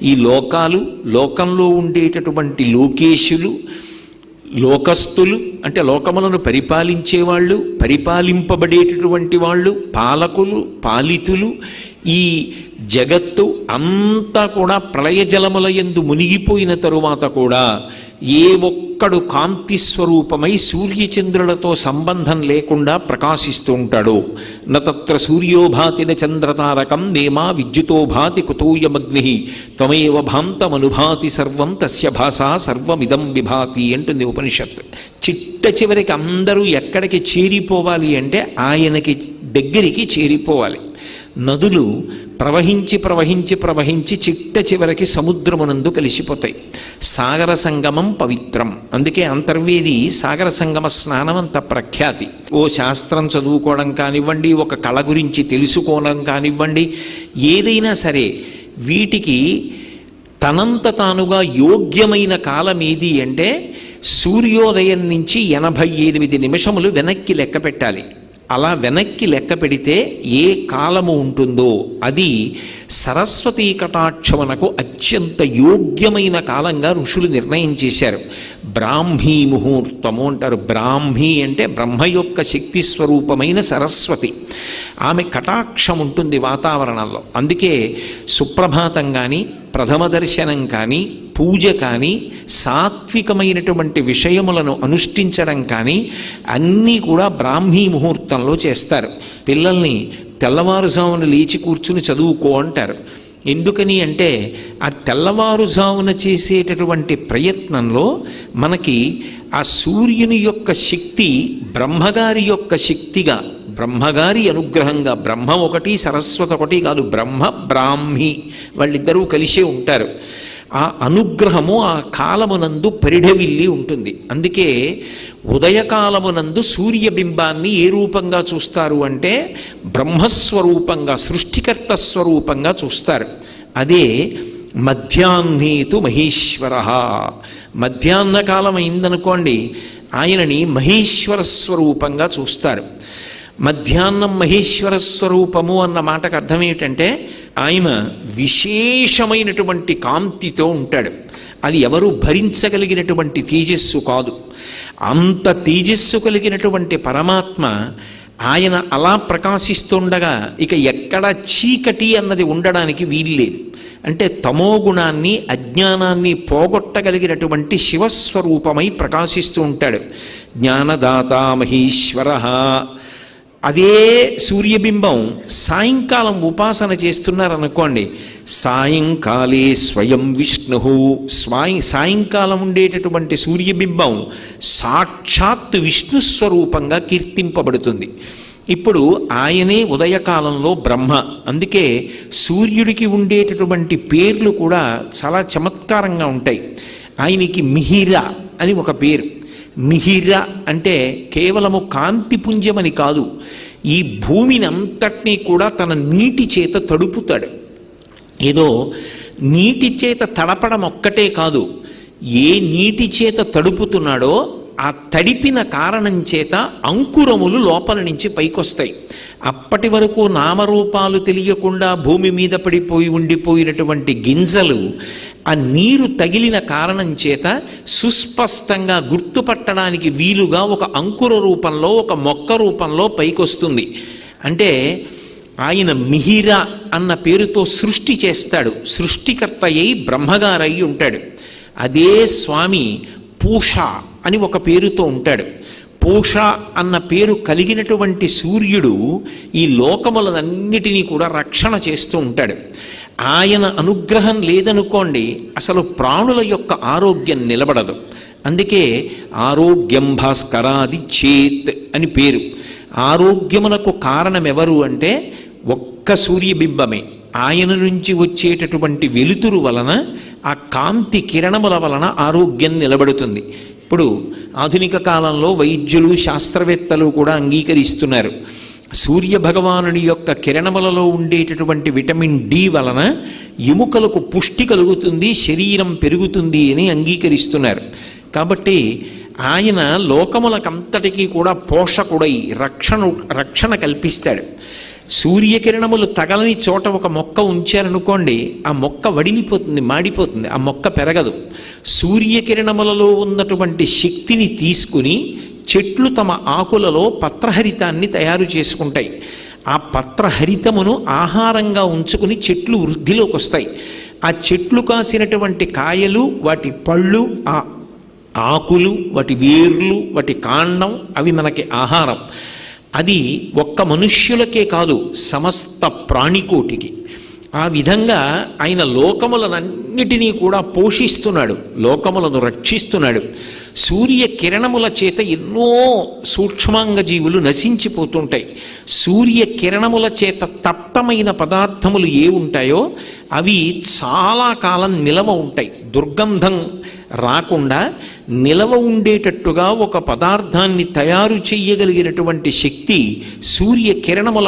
ఈ లోకాలు లోకంలో ఉండేటటువంటి లోకేశులు లోకస్తులు అంటే లోకములను పరిపాలించేవాళ్ళు పరిపాలింపబడేటటువంటి వాళ్ళు పాలకులు పాలితులు ఈ జగత్తు అంతా కూడా ప్రళయ జలముల యందు మునిగిపోయిన తరువాత కూడా ఏ ఒక్కడు కాంతి స్వరూపమై సూర్యచంద్రులతో సంబంధం లేకుండా ప్రకాశిస్తూ ఉంటాడో. నత్ర సూర్యోభాతిన చంద్రతారకం నేమా విద్యుతో భాతి కుతూయమగ్ని త్వమేవ భాంతమనుభాతి సర్వం తస్య భాష సర్వమిదం విభాతి అంటుంది ఉపనిషత్ చిట్ట చివరికి అందరూ ఎక్కడికి చేరిపోవాలి అంటే ఆయనకి దగ్గరికి చేరిపోవాలి. నదులు ప్రవహించి ప్రవహించి ప్రవహించి చిట్ట చివరికి సముద్రమునందు కలిసిపోతాయి. సాగర సంగమం పవిత్రం. అందుకే అంతర్వేది సాగర సంగమ స్నానం అంత ప్రఖ్యాతి. ఓ శాస్త్రం చదువుకోవడం కానివ్వండి ఒక కళ గురించి తెలుసుకోవడం కానివ్వండి ఏదైనా సరే వీటికి తనంత తానుగా యోగ్యమైన కాలం ఏది అంటే సూర్యోదయం నుంచి ఎనభై ఎనిమిది నిమిషములు వెనక్కి లెక్క పెట్టాలి. అలా వెనక్కి లెక్క పెడితే ఏ కాలము ఉంటుందో అది సరస్వతీ కటాక్షమునకు అత్యంత యోగ్యమైన కాలంగా ఋషులు నిర్ణయం చేశారు. బ్రాహ్మీ ముహూర్తము అంటారు. బ్రాహ్మీ అంటే బ్రహ్మ యొక్క శక్తి స్వరూపమైన సరస్వతి. ఆమె కటాక్షం ఉంటుంది వాతావరణంలో. అందుకే సుప్రభాతం కానీ ప్రథమ దర్శనం కానీ పూజ కానీ సాత్వికమైనటువంటి విషయములను అనుష్ఠించడం కానీ అన్నీ కూడా బ్రాహ్మీ ముహూర్తంలో చేస్తారు. పిల్లల్ని తెల్లవారుజామున లేచి కూర్చుని చదువుకో అంటారు. ఎందుకని అంటే ఆ తెల్లవారుజామున చేసేటటువంటి ప్రయత్నంలో మనకి ఆ సూర్యుని యొక్క శక్తి బ్రహ్మగారి యొక్క శక్తిగా బ్రహ్మగారి అనుగ్రహంగా బ్రహ్మ ఒకటి సరస్వతి ఒకటి కాదు బ్రహ్మ బ్రాహ్మి వాళ్ళిద్దరూ కలిసే ఉంటారు. ఆ అనుగ్రహము ఆ కాలమునందు పరిఢవిల్లి ఉంటుంది. అందుకే ఉదయకాలమునందు సూర్యబింబాన్ని ఏ రూపంగా చూస్తారు అంటే బ్రహ్మస్వరూపంగా సృష్టికర్త స్వరూపంగా చూస్తారు. అదే మధ్యాహ్నేతు మహేశ్వర. మధ్యాహ్న కాలం అయిందనుకోండి ఆయనని మహేశ్వర స్వరూపంగా చూస్తారు. మధ్యాహ్నం మహేశ్వర స్వరూపము అన్న మాటకు అర్థం ఏమిటంటే ఆయన విశేషమైనటువంటి కాంతితో ఉంటాడు. అది ఎవరు భరించగలిగినటువంటి తేజస్సు కాదు. అంత తేజస్సు కలిగినటువంటి పరమాత్మ ఆయన అలా ప్రకాశిస్తుండగా ఇక ఎక్కడ చీకటి అన్నది ఉండడానికి వీల్లేదు. అంటే తమో గుణాన్ని అజ్ఞానాన్ని పోగొట్టగలిగినటువంటి శివస్వరూపమై ప్రకాశిస్తూ ఉంటాడు. జ్ఞానదాత మహేశ్వర అదే సూర్యబింబం సాయంకాలం ఉపాసన చేస్తున్నారనుకోండి సాయంకాలే స్వయం విష్ణు. స్వాయి సాయంకాలం ఉండేటటువంటి సూర్యబింబం సాక్షాత్ విష్ణు స్వరూపంగా కీర్తింపబడుతుంది. ఇప్పుడు ఆయనే ఉదయకాలంలో బ్రహ్మ. అందుకే సూర్యుడికి ఉండేటటువంటి పేర్లు కూడా చాలా చమత్కారంగా ఉంటాయి. ఆయనకి మిహిర అని ఒక పేరు. మిహిర అంటే కేవలము కాంతిపుంజమని కాదు ఈ భూమిని అంతటినీ కూడా తన నీటి చేత తడుపుతాడు. ఏదో నీటి చేత తడపడం ఒక్కటే కాదు ఏ నీటి చేత తడుపుతున్నాడో ఆ తడిపిన కారణం చేత అంకురములు లోపల నుంచి పైకొస్తాయి. అప్పటి వరకు నామరూపాలు తెలియకుండా భూమి మీద పడిపోయి ఉండిపోయినటువంటి గింజలు ఆ నీరు తగిలిన కారణం చేత సుస్పష్టంగా గుర్తుపట్టడానికి వీలుగా ఒక అంకుర రూపంలో ఒక మొక్క రూపంలో పైకొస్తుంది. అంటే ఆయన మిహిర అన్న పేరుతో సృష్టి చేస్తాడు. సృష్టికర్త అయి బ్రహ్మగారయ్యి ఉంటాడు. అదే స్వామి పూష అని ఒక పేరుతో ఉంటాడు. పూష అన్న పేరు కలిగినటువంటి సూర్యుడు ఈ లోకములన్నిటినీ కూడా రక్షణ చేస్తూ ఉంటాడు. ఆయన అనుగ్రహం లేదనుకోండి అసలు ప్రాణుల యొక్క ఆరోగ్యం నిలబడదు. అందుకే ఆరోగ్యం భాస్కరాది చేత్ అని పేరు. ఆరోగ్యమునకు కారణం ఎవరు అంటే ఒక్క సూర్యబింబమే. ఆయన నుంచి వచ్చేటటువంటి వెలుతురు వలన ఆ కాంతి కిరణముల వలన ఆరోగ్యం నిలబడుతుంది. ఇప్పుడు ఆధునిక కాలంలో వైద్యులు శాస్త్రవేత్తలు కూడా అంగీకరిస్తున్నారు. సూర్య భగవానుని యొక్క కిరణములలో ఉండేటటువంటి విటమిన్ డి వలన ఎముకలకు పుష్టి కలుగుతుంది శరీరం పెరుగుతుంది అని అంగీకరిస్తున్నారు. కాబట్టి ఆయన లోకములకంతటికీ కూడా పోషకుడై రక్షణ రక్షణ కల్పిస్తాడు. సూర్యకిరణములు తగలని చోట ఒక మొక్క ఉంచారనుకోండి ఆ మొక్క వడిలిపోతుంది మాడిపోతుంది ఆ మొక్క పెరగదు. సూర్యకిరణములలో ఉన్నటువంటి శక్తిని తీసుకుని చెట్లు తమ ఆకులలో పత్రహరితాన్ని తయారు చేసుకుంటాయి. ఆ పత్రహరితమును ఆహారంగా ఉంచుకుని చెట్లు వృద్ధిలోకి వస్తాయి. ఆ చెట్లు కాసినటువంటి కాయలు వాటి పళ్ళు ఆ ఆకులు వాటి వేర్లు వాటి కాండం అవి మనకి ఆహారం. అది ఒక్క మనుష్యులకే కాదు సమస్త ప్రాణికోటికి. ఆ విధంగా ఆయన లోకములనన్నిటినీ కూడా పోషిస్తున్నాడు లోకములను రక్షిస్తున్నాడు. సూర్య కిరణముల చేత ఎన్నో సూక్ష్మాంగ జీవులు నశించిపోతుంటాయి. సూర్య కిరణముల చేత తప్తమైన పదార్థములు ఏ ఉంటాయో అవి చాలా కాలం నిలవ ఉంటాయి. దుర్గంధం రాకుండా నిలవ ఉండేటట్టుగా ఒక పదార్థాన్ని తయారు చెయ్యగలిగినటువంటి శక్తి సూర్యకిరణముల